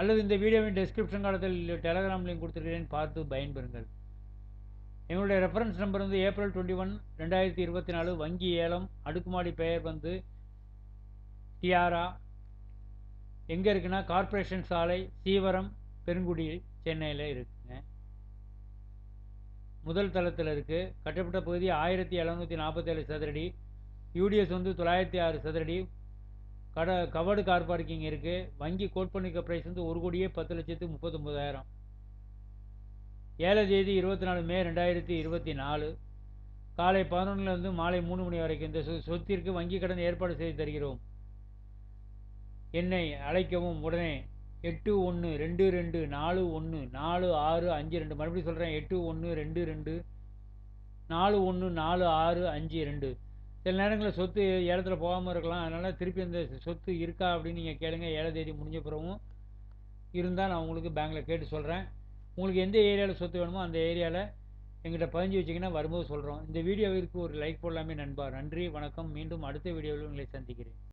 அல்லது இந்த வீடியோவின் டெஸ்கிரிப்ஷன் காலத்தில் டெலகிராம் லிங்க் கொடுத்துருக்கிறேன். பார்த்து பயன்பெறுங்கள். எங்களுடைய ரெஃபரன்ஸ் நம்பர் வந்து ஏப்ரல் டுவெண்ட்டி ஒன் ரெண்டாயிரத்தி இருபத்தி நாலு வங்கி ஏலம் அடுக்குமாடி பெயர் வந்து டியாரா எங்கே இருக்குன்னா கார்ப்பரேஷன் சாலை சீவரம் பெருங்குடி சென்னையில் இருக்குங்க. முதல் தளத்தில் இருக்குது கட்டப்பட்ட பகுதி ஆயிரத்தி எழுநூற்றி நாற்பத்தேழு சதுரடி. யூடிஎஸ் வந்து தொள்ளாயிரத்தி ஆறு சதுரடி. கட கவர்டு கார் பார்க்கிங் இருக்குது வங்கி கோட் பண்ணிக்க ப்ரைஸ் வந்து ஒரு கோடியே பத்து லட்சத்து முப்பத்தொம்போதாயிரம் ஏழை தேதி இருபத்தி நாலு மே ரெண்டாயிரத்தி இருபத்தி நாலு. காலை பதினொன்றுலேருந்து மாலை மூணு மணி வரைக்கும் இந்த சொ சொத்திற்கு வங்கி கடன் ஏற்பாடு செய்து தருகிறோம். என்னை அழைக்கவும் உடனே எட்டு ஒன்று ரெண்டு ரெண்டு நாலு ஒன்று நாலு ஆறு அஞ்சு ரெண்டு. மறுபடியும் சொல்கிறேன் எட்டு ஒன்று ரெண்டு ரெண்டு நாலு ஒன்று நாலு ஆறு அஞ்சு ரெண்டு. சில நேரங்களில் சொத்து ஏலத்தில் போகாமல் இருக்கலாம். அதனால் திருப்பி அந்த சொத்து இருக்கா அப்படின்னு நீங்கள் கேளுங்க. ஏழை தேதி முடிஞ்ச பிறகும் இருந்தால் நான் உங்களுக்கு பேங்க்கில் கேட்டு சொல்கிறேன் உங்களுக்கு எந்த ஏரியாவில் சொத்து வேணுமோ அந்த ஏரியாவில் எங்கிட்ட பதிஞ்சு வச்சிங்கன்னா வரும்போது சொல்கிறோம் இந்த வீடியோவிற்கு ஒரு லைக் போடலாமே நண்பா. நன்றி வணக்கம். மீண்டும் அடுத்த வீடியோவில் உங்களை சந்திக்கிறேன்.